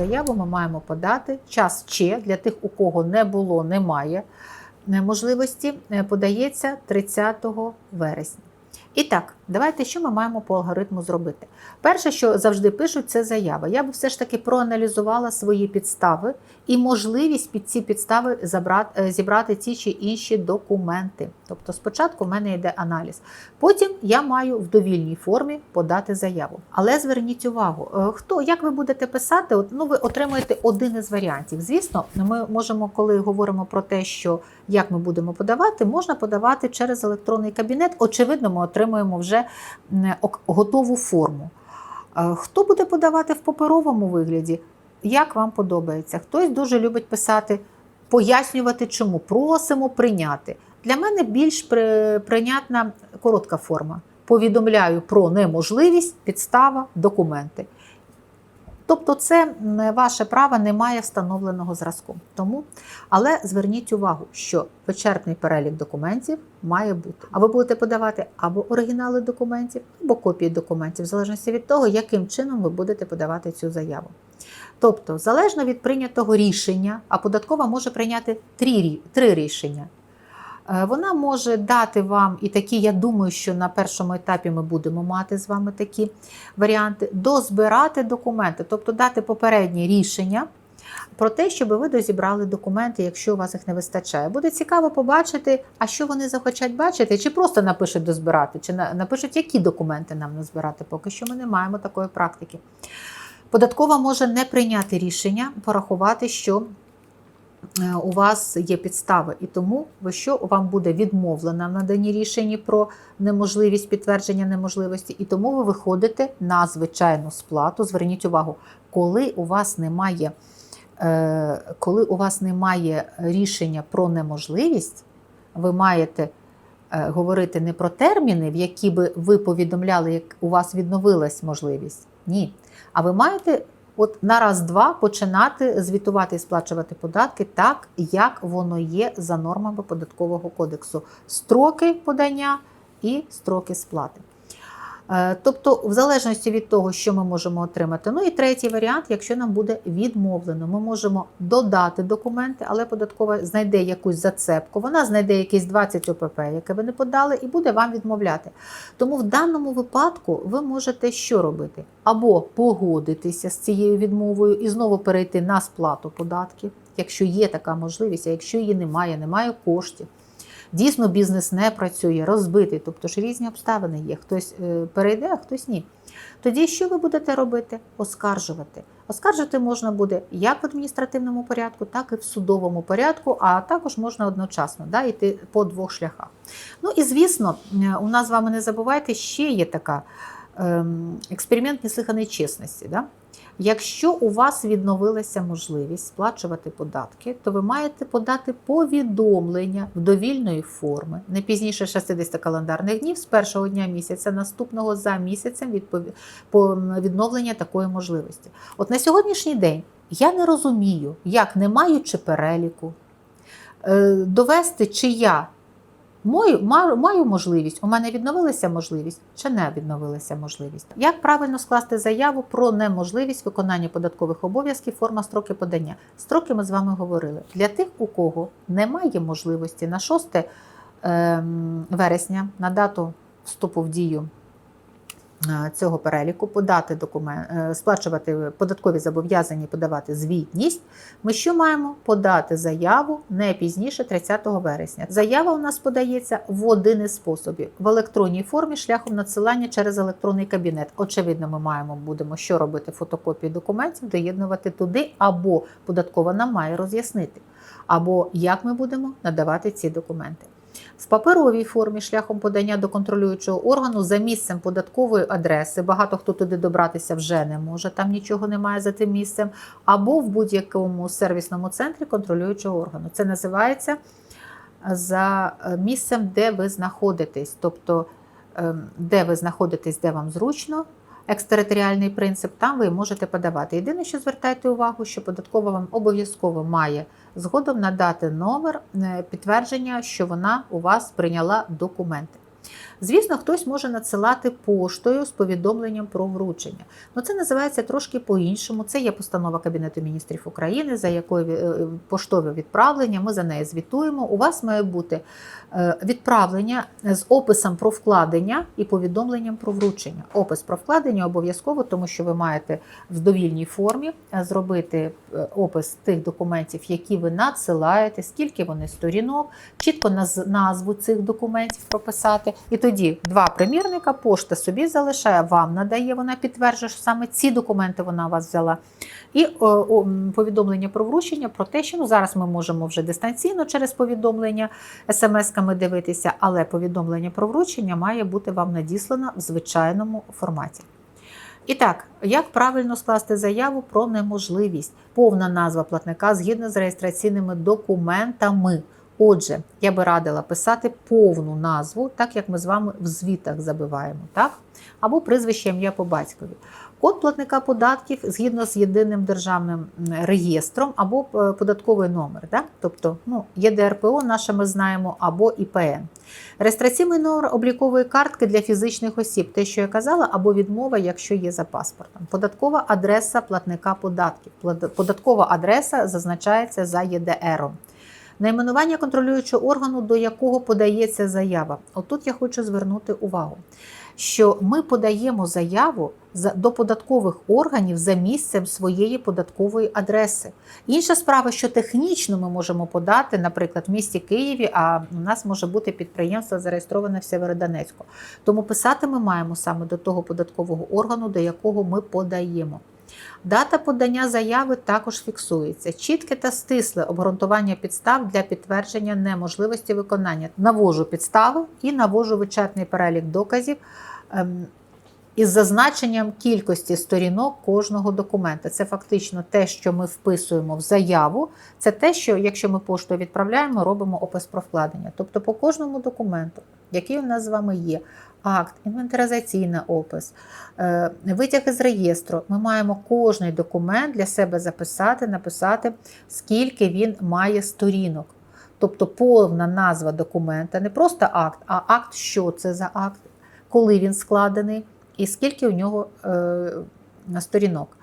заяву ми маємо подати. Час ще для тих, у кого не було, немає е, можливості, е, подається 30 вересня. І так, давайте що ми маємо по алгоритму зробити. Перше, що завжди пишуть, це заява. Я би все ж таки проаналізувала свої підстави і можливість під ці підстави забрати, е, зібрати ті чи інші документи. Тобто, спочатку в мене йде аналіз. Потім я маю в довільній формі подати заяву. Але зверніть увагу, е, хто як ви будете писати, от, ну ви отримуєте один із варіантів. Звісно, ми можемо, коли говоримо про те, що як ми будемо подавати, можна подавати через електронний кабінет. Очевидно, ми отримуємо вже м, готову форму. Е, Хто буде подавати в паперовому вигляді? Як вам подобається? Хтось дуже любить писати, пояснювати, чому просимо прийняти. Для мене більш прийнятна коротка форма. Повідомляю про неможливість, підстава, документи. Тобто, це ваше право не має встановленого зразку. Тому, але зверніть увагу, що вичерпний перелік документів має бути. А ви будете подавати або оригінали документів, або копії документів, в залежності від того, яким чином ви будете подавати цю заяву. Тобто, залежно від прийнятого рішення, а податкова може прийняти три, рішення. Е, Вона може дати вам і такі, я думаю, що на першому етапі ми будемо мати з вами такі варіанти, дозбирати документи, тобто дати попереднє рішення про те, щоб ви дозібрали документи, якщо у вас їх не вистачає. Буде цікаво побачити, а що вони захочуть бачити, чи просто напишуть дозбирати, чи напишуть, які документи нам назбирати. Поки що ми не маємо такої практики. Податкова може не прийняти рішення, порахувати, що у вас є підстави, і тому ви що вам буде відмовлено в наданні рішенні про неможливість підтвердження неможливості, і тому ви виходите на звичайну сплату. Зверніть увагу, коли у вас немає, е, коли у вас немає рішення про неможливість, ви маєте е, говорити не про терміни, в які би ви повідомляли, як у вас відновилась можливість. Ні. А ви маєте от на раз-два починати звітувати і сплачувати податки так, як воно є за нормами податкового кодексу. Строки подання і строки сплати. Е, Тобто, в залежності від того, що ми можемо отримати. Ну і третій варіант, якщо нам буде відмовлено, ми можемо додати документи, але податкова знайде якусь зацепку, вона знайде якісь 20 ОПП, яке ви не подали, і буде вам відмовляти. Тому в даному випадку ви можете що робити? Або погодитися з цією відмовою і знову перейти на сплату податків, якщо є така можливість, а якщо її немає, немає коштів. Дійсно, бізнес не працює, розбитий, тобто ж різні обставини є. Хтось е, перейде, а хтось ні. Тоді що ви будете робити? Оскаржувати. Оскаржити можна буде як в адміністративному порядку, так і в судовому порядку, а також можна одночасно да, йти по двох шляхах. Ну і звісно, е, у нас з вами не забувайте, ще є така експеримент неслиханої чесності. Да? Якщо у вас відновилася можливість сплачувати податки, то ви маєте подати повідомлення в довільної форми не пізніше 60 календарних днів з першого дня місяця наступного за місяцем відновлення такої можливості. От на сьогоднішній день я не розумію, як не маючи переліку, е, довести, чи я Маю, маю, можливість, у мене відновилася можливість чи не відновилася можливість. Як правильно скласти заяву про неможливість виконання податкових обов'язків, форма строки подання? Строки ми з вами говорили. Для тих, у кого немає можливості на 6 ем, вересня, на дату вступу в дію цього переліку, подати документ, е, сплачувати податкові зобов'язання, подавати звітність. Ми що маємо? Подати заяву не пізніше 30 вересня. Заява у нас подається в один із способів в електронній формі шляхом надсилання через електронний кабінет. Очевидно, ми маємо будемо що робити фотокопії документів, доєднувати туди, або податкова нам має роз'яснити, або як ми будемо надавати ці документи. В паперовій формі шляхом подання до контролюючого органу за місцем податкової адреси. Багато хто туди добратися вже не може, там нічого немає за тим місцем, або в будь-якому сервісному центрі контролюючого органу. Це називається за е, місцем, де ви знаходитесь, тобто ем, де ви знаходитесь, де вам зручно. Екстериторіальний принцип, там ви можете подавати. Єдине, що звертайте увагу, що податкова вам обов'язково має згодом надати номер е, підтвердження, що вона у вас прийняла документи. Звісно, хтось може надсилати поштою з повідомленням про вручення. Ну це називається трошки по-іншому. Це є постанова Кабінету міністрів України, за якою е, поштове відправлення. Ми за неї звітуємо. У вас має бути е, відправлення з описом про вкладення і повідомленням про вручення. Опис про вкладення обов'язково, тому що ви маєте в довільній формі е, зробити е, опис тих документів, які ви надсилаєте, скільки вони сторінок, чітко наз- назву цих документів прописати. І тоді два примірника пошта собі залишає, вам надає, вона підтверджує, що саме ці документи вона у вас взяла. І о, о, повідомлення про вручення про те, що ну, зараз ми можемо вже дистанційно через повідомлення смс-ками дивитися, але повідомлення про вручення має бути вам надіслано в звичайному форматі. І так, як правильно скласти заяву про неможливість? Повна назва платника згідно з реєстраційними документами. Отже, я би радила писати повну назву, так як ми з вами в звітах забиваємо, так? Або прізвище ім'я по батькові. Код платника податків згідно з єдиним державним реєстром або е, податковий номер. Так? Тобто ну, ЄДРПО наше ми знаємо, або ІПН. Реєстраційний номер облікової картки для фізичних осіб, те, що я казала, або відмова, якщо є за паспортом. Податкова адреса платника податків. Податкова адреса зазначається за ЄДРом. Найменування контролюючого органу, до якого подається заява. Отут я хочу звернути увагу, що ми подаємо заяву до податкових органів за місцем своєї податкової адреси. Інша справа, що технічно ми можемо подати, наприклад, в місті Києві, а у нас може бути підприємство зареєстроване в Сєвєродонецьку. Тому писати ми маємо саме до того податкового органу, до якого ми подаємо. Дата подання заяви також фіксується. Чітке та стисле обґрунтування підстав для підтвердження неможливості виконання. Навожу підстави і навожу вичерпний перелік доказів ем, із зазначенням кількості сторінок кожного документа. Це фактично те, що ми вписуємо в заяву. Це те, що якщо ми поштою відправляємо, робимо опис про вкладення. Тобто по кожному документу, який у нас з вами є, акт, інвентаризаційний опис, е, витяг із реєстру. Ми маємо кожний документ для себе записати, написати, скільки він має сторінок. Тобто повна назва документа, не просто акт, а акт, що це за акт, коли він складений і скільки у нього е, сторінок.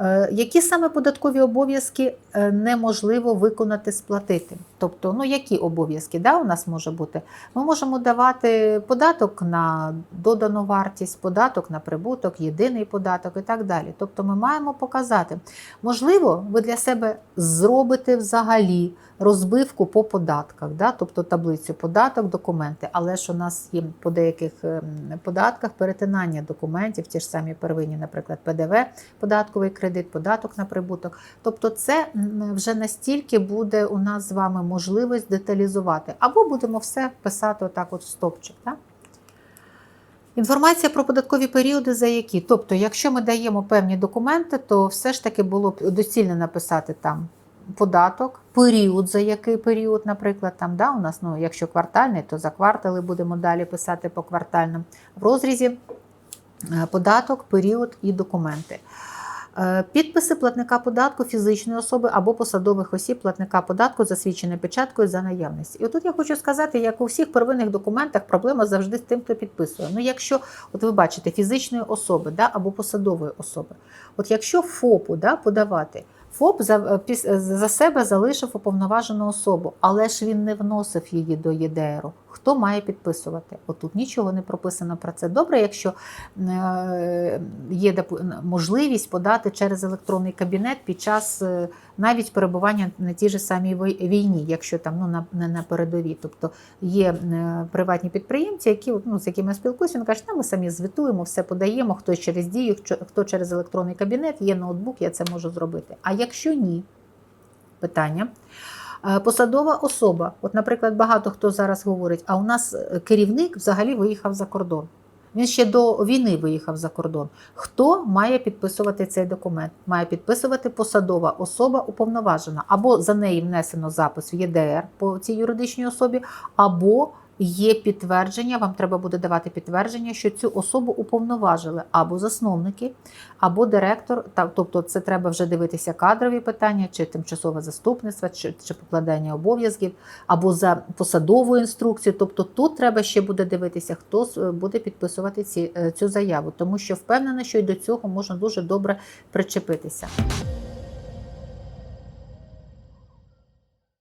Е, Які саме податкові обов'язки е, неможливо виконати, сплатити? Тобто, ну які обов'язки да, у нас може бути? Ми можемо давати податок на додану вартість, податок на прибуток, єдиний податок і так далі. Тобто, ми маємо показати, можливо, ви для себе зробите взагалі розбивку по податках, да? тобто таблицю податок, документи. Але ж у нас є по деяких ем, податках перетинання документів, ті ж самі первинні, наприклад, ПДВ, податковий кредит, податок на прибуток. Тобто, це вже настільки буде у нас з вами можливість деталізувати, або будемо все писати отак, от в стопчик. Да? Інформація про податкові періоди, за які. Тобто, якщо ми даємо певні документи, то все ж таки було б доцільно написати там податок, період, за який період, наприклад, там, да, у нас, ну, якщо квартальний, то за квартали будемо далі писати по квартальним. В розрізі е, податок, період і документи. Е, Підписи платника податку фізичної особи або посадових осіб платника податку засвідчені печаткою за наявності. І отут я хочу сказати, як у всіх первинних документах проблема завжди з тим, хто підписує. Ну, якщо, от ви бачите, фізичної особи да, або посадової особи, от якщо ФОПу да, подавати, ФОП за, е, за себе залишив уповноважену особу, але ж він не вносив її до ЄДРу. Хто має підписувати? Отут нічого не прописано про це. Добре, якщо е, є можливість подати через електронний кабінет під час е, навіть перебування на тій же самій війні, якщо там ну на, не на передовій. Тобто є е, приватні підприємці, які ну, з якими я спілкуюся, вони кажуть, «Та ми самі звітуємо, все подаємо, хтось через дію, хто- хто через електронний кабінет, є ноутбук, я це можу зробити. А якщо ні, питання. Е, Посадова особа, от, наприклад, багато хто зараз говорить, а у нас е, керівник взагалі виїхав за кордон. Він ще до війни виїхав за кордон. Хто має підписувати цей документ? Має підписувати посадова особа уповноважена, або за неї внесено запис в ЄДР по цій юридичній особі, або є підтвердження, вам треба буде давати підтвердження, що цю особу уповноважили або засновники, або директор. Тобто, це треба вже дивитися кадрові питання, чи тимчасове заступництво, чи, чи покладання обов'язків, або за посадову інструкцію. Тобто тут треба ще буде дивитися, хто с- буде підписувати ці, е, цю заяву, тому що впевнена, що й до цього можна дуже добре причепитися.